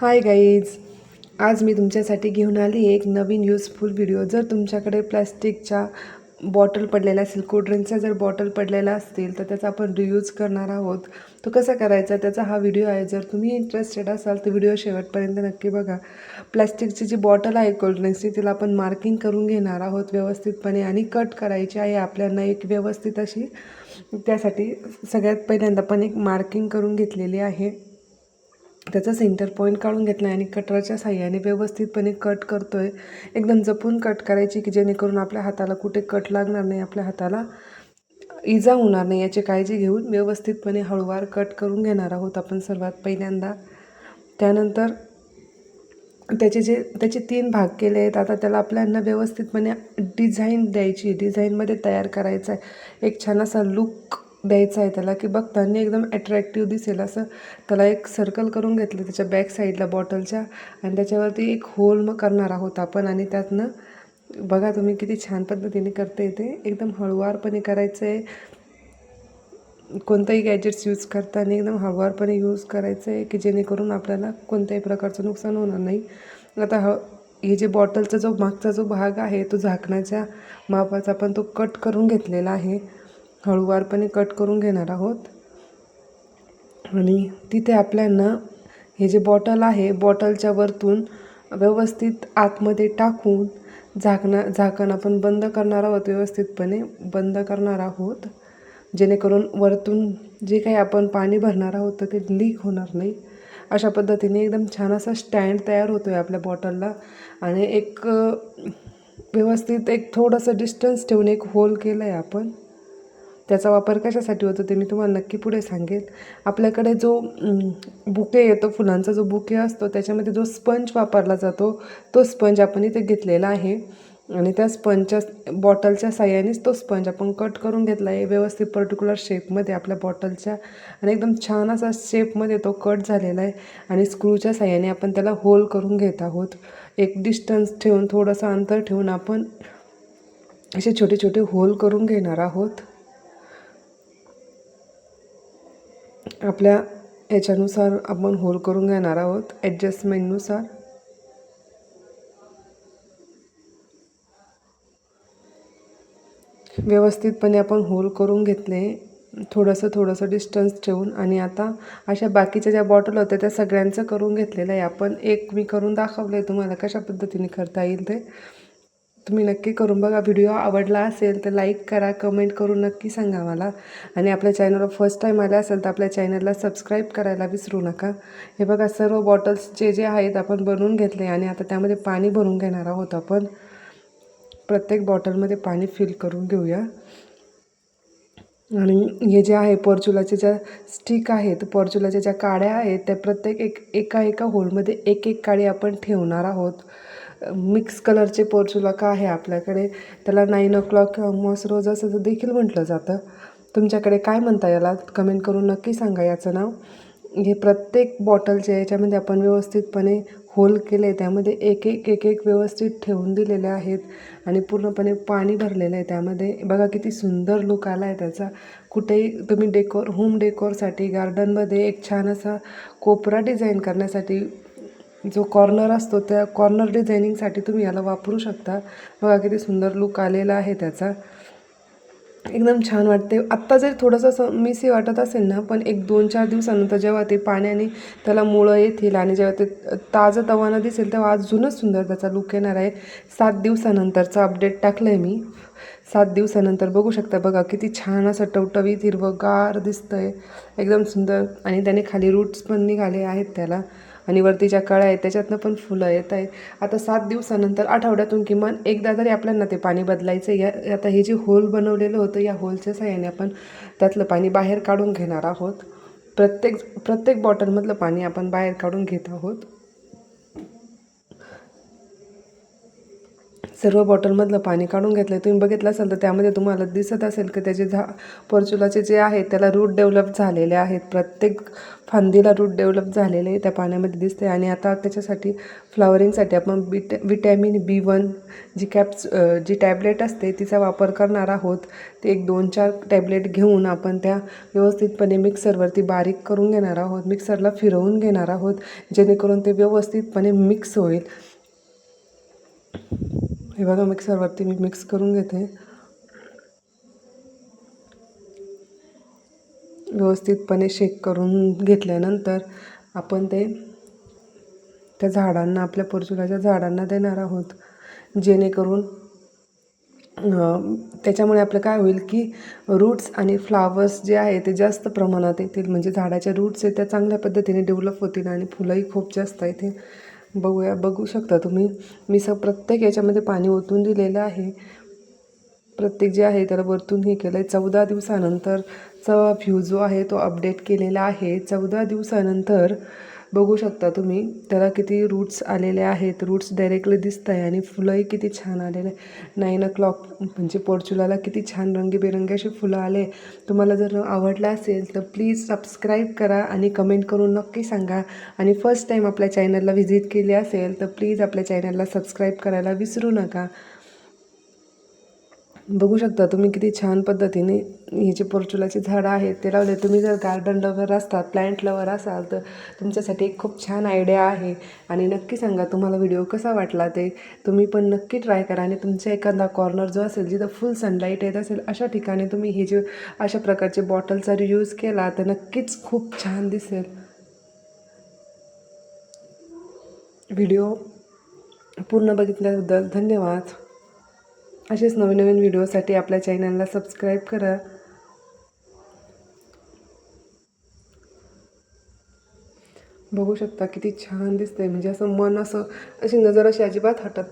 Hi guys आज मी तुमच्यासाठी घेऊन आली एक नवीन यूजफुल व्हिडिओ जर तुमच्याकडे प्लॅस्टिकच्या बॉटल पडलेल्या असेल कोल्ड्रिंकच्या जर बॉटल पडलेल्या असतील तर त्याचा आपण रियूज करणार आहोत. तो कसा करायचा? त्याचा हा व्हिडिओ आहे. जर तुम्ही इंटरेस्टेड असाल तर व्हिडिओ शेवटपर्यंत नक्की बघा. प्लॅस्टिकची जी बॉटल आहे कोल्ड्रिंक्सची तिला आपण मार्किंग करून घेणार आहोत व्यवस्थितपणे आणि कट करायची आहे. आपल्याला एक व्यवस्थित अशी त्यासाठी सगळ्यात पहिल्यांदा पण एक मार्किंग करून घेतलेली आहे. त्याचा सेंटर पॉईंट काढून घेतला आहे आणि कटरच्या साह्याने व्यवस्थितपणे कट करतो आहे एकदम जपून कट करायची की जेणेकरून आपल्या हाताला कुठे कट लागणार नाही आपल्या हाताला इजा होणार नाही याची काळजी घेऊन व्यवस्थितपणे हळूवार कट करून घेणार आहोत आपण सर्वात पहिल्यांदा. त्यानंतर त्याचे जे त्याचे तीन भाग केले आहेत. आता त्याला आपल्याला व्यवस्थितपणे डिझाईन द्यायची डिझाईनमध्ये तयार करायचं आहे एक छान असा लुक द्यायचा आहे त्याला की बघताना एकदम अट्रॅक्टिव्ह दिसेल असं. त्याला एक सर्कल करून घेतलं त्याच्या बॅक साईडला बॉटलच्या आणि त्याच्यावरती एक होल मग करणार आहोत आपण. आणि त्यातनं बघा तुम्ही किती छान पद्धतीने करता येते एकदम हळुवारपणे करायचं आहे कोणताही गॅजेट्स यूज करताना एकदम हळुवारपणे यूज करायचं आहे की जेणेकरून आपल्याला कोणत्याही प्रकारचं नुकसान होणार नाही. आता ह हे जे बॉटलचा जो मागचा जो भाग आहे तो झाकण्याच्या मापाचा पण तो कट करून घेतलेला आहे. हळूवारपणे कट करून घेणार आहोत. आणि तिथे आपल्यांना हे जे बॉटल आहे बॉटलच्या वरतून व्यवस्थित आतमध्ये टाकून झाकणं झाकण आपण बंद करणार आहोत व्यवस्थितपणे बंद करणार आहोत. जेणेकरून वरतून जे काही आपण पाणी भरणार आहोत तर ते लीक होणार नाही. अशा पद्धतीने एकदम छान असा स्टँड तयार होतो आहे आपल्या बॉटलला. आणि एक व्यवस्थित एक थोडंसं डिस्टन्स ठेवून एक होल केलं आहे आपण. त्याचा वापर कशासाठी होतो ते मी तुम्हाला नक्की पुढे सांगेल आपल्याकडे जो बुके येतो फुलांचा जो बुके असतो त्याच्यामध्ये जो स्पंज वापरला जातो तो स्पंज आपण इथे घेतलेला आहे. आणि त्या स्पंजच्या बॉटलच्या साह्यानेच तो स्पंज आपण कट करून घेतला आहे. व्यवस्थित पर्टिक्युलर शेपमध्ये आपल्या बॉटलच्या. आणि एकदम छान असा शेपमध्ये तो कट झालेला आहे. आणि स्क्रूच्या साह्याने आपण त्याला होल करून घेत आहोत. एक डिस्टन्स ठेवून थोडंसं अंतर ठेवून आपण असे छोटे छोटे होल करून घेणार आहोत. आपल्या याच्यानुसार आपण होल करून घेणार आहोत ॲडजस्टमेंटनुसार व्यवस्थितपणे आपण होल करून घेतले थोडंसं थोडंसं डिस्टन्स ठेवून आणि आता अशा बाकीच्या ज्या बॉटल होत्या त्या सगळ्यांचं करून घेतलेलं आहे. आपण एक मी करून दाखवलं आहे तुम्हाला कशा पद्धतीने करता येईल ते. तुम्ही नक्की करून बघा. व्हिडिओ आवडला असेल तर लाईक करा कमेंट करून नक्की सांगा मला. आणि आपल्या चॅनलला फर्स्ट टाईम आले असेल तर आपल्या चॅनलला सबस्क्राईब करायला विसरू नका. हे बघा सर्व बॉटल्स जे जे आहेत आपण बनवून घेतले आणि आता त्यामध्ये पाणी भरून घेणार आहोत आपण. प्रत्येक बॉटलमध्ये पाणी फिल करून घेऊया. आणि हे जे आहे पॉर्च्युलाच्या ज्या स्टिक आहेत पॉर्च्युलाच्या ज्या काड्या आहेत त्या प्रत्येक एक एका एका होलमध्ये एक एक काडी आपण ठेवणार आहोत. मिक्स कलरचे पोर्चुलाका आहे आपल्याकडे. त्याला नाईन ओ क्लॉक किंवा मॉस रोज असं देखील म्हटलं जातं. तुमच्याकडे काय म्हणता याला? कमेंट करून नक्की सांगा याचं नाव. हे प्रत्येक बॉटलचे याच्यामध्ये आपण व्यवस्थितपणे होल केले त्यामध्ये एक एक एक एक व्यवस्थित ठेवून दिलेले आहेत. आणि पूर्णपणे पाणी भरलेलं आहे त्यामध्ये. बघा किती सुंदर लुक आला आहे त्याचा. कुठेही तुम्ही डेकोर होम डेकोरसाठी गार्डनमध्ये एक छान असा कोपरा डिझाईन करण्यासाठी जो कॉर्नर असतो त्या कॉर्नर डिझायनिंगसाठी तुम्ही याला वापरू शकता. बघा किती सुंदर लुक आलेला आहे त्याचा. एकदम छान वाटते. आत्ता जरी थोडंसं असं मिसी वाटत असेल ना पण एक दोन चार दिवसानंतर जेव्हा ते पाण्याने त्याला मुळं येतील आणि जेव्हा ते ताजं तवानं दिसेल तेव्हा अजूनच सुंदर त्याचा लुक येणार आहे. सात दिवसानंतरचा अपडेट टाकलं आहे मी. सात दिवसानंतर बघू शकता बघा किती छान असं टवटवीत हिरवंगार दिसतं आहे एकदम सुंदर. आणि त्याने खाली रूट्स पण निघाले आहेत त्याला. आणि वरती ज्या कळ्या आहेत त्याच्यातनं पण फुलं येत आहेत. आता सात दिवसानंतर आठवड्यातून किमान एकदा तरी आपल्याला ते पाणी बदलायचं या आता हे जे होल बनवलेलं होतं या होलच्या साह्याने आपण त्यातलं पाणी बाहेर काढून घेणार आहोत. प्रत्येक प्रत्येक बॉटलमधलं पाणी आपण बाहेर काढून घेत आहोत. सर्व बॉटलमधलं पाणी काढून घेतलं आहे तुम्ही बघितलं असाल तर त्यामध्ये तुम्हाला दिसत असेल की त्याचे झा पोर्चुलाचे जे आहेत त्याला रूट डेव्हलप झालेले आहेत. प्रत्येक फांदीला रूट डेव्हलप झालेले त्या पाण्यामध्ये दिसते आणि आता त्याच्यासाठी फ्लॉवरिंगसाठी आपण विट विटॅमिन बी वन जी कॅप्स जी टॅबलेट असते तिचा वापर करणार आहोत. ते एक दोन चार टॅबलेट घेऊन आपण त्या व्यवस्थितपणे मिक्सरवरती बारीक करून घेणार आहोत. मिक्सरला फिरवून घेणार आहोत जेणेकरून ते व्यवस्थितपणे मिक्स होईल. हे बघा मिक्सरवरती मी मिक्स करून घेते. व्यवस्थितपणे शेक करून घेतल्यानंतर आपण ते त्या झाडांना आपल्या परचुलाच्या झाडांना देणार आहोत. जेणेकरून त्याच्यामुळे आपलं काय होईल की रूट्स आणि फ्लावर्स जे आहे ते जास्त प्रमाणात येतील. म्हणजे झाडाच्या रूट्स आहेत त्या चांगल्या पद्धतीने डेव्हलप होतील आणि फुलंही खूप जास्त येतील. बघूया बघू शकता तुम्ही. मी स प्रत्येक याच्यामध्ये पाणी ओतून दिलेलं आहे. प्रत्येक जे आहे त्याला वरतून हे केलं आहे चौदा दिवसानंतरचा व्ह्यू जो आहे तो अपडेट केलेला आहे. चौदा दिवसानंतर बघू शकता तुम्ही. त्याला किती रूट्स आलेले आहेत. रूट्स डायरेक्टली दिसत आहे आणि फुलंही किती छान आलेले. नाईन ओ क्लॉक म्हणजे पोर्चुलाला किती छान रंगीबेरंगी अशी फुलं आले. तुम्हाला जर आवडलं असेल तर प्लीज सबस्क्राईब करा आणि कमेंट करून नक्की सांगा. आणि फर्स्ट टाईम आपल्या चॅनलला व्हिजिट केली असेल तर प्लीज आपल्या चॅनलला सबस्क्राईब करायला विसरू नका. बघू शकता तुम्ही किती छान पद्धतीने हे जे पोर्चुलाची झाडं आहेत ते लावले. तुम्ही जर गार्डन लवर असतात प्लॅन्ट लवर असाल तर तुमच्यासाठी एक खूप छान आयडिया आहे. आणि नक्की सांगा तुम्हाला व्हिडिओ कसा वाटला ते. तुम्ही पण नक्की ट्राय करा आणि तुमचा एखादा कॉर्नर जो असेल जिथं फुल सनलाईट येत असेल अशा ठिकाणी तुम्ही हे जे अशा प्रकारचे बॉटलचा यूज केला तर नक्कीच खूप छान दिसेल. व्हिडिओ पूर्ण बघितल्याबद्दल धन्यवाद. असेच नवीन नवीन व्हिडिओसाठी आपल्या चॅनलला सबस्क्राईब करा. बघू शकता किती छान दिसतंय. म्हणजे असं मन असं अशी नजर अशी अजिबात हटत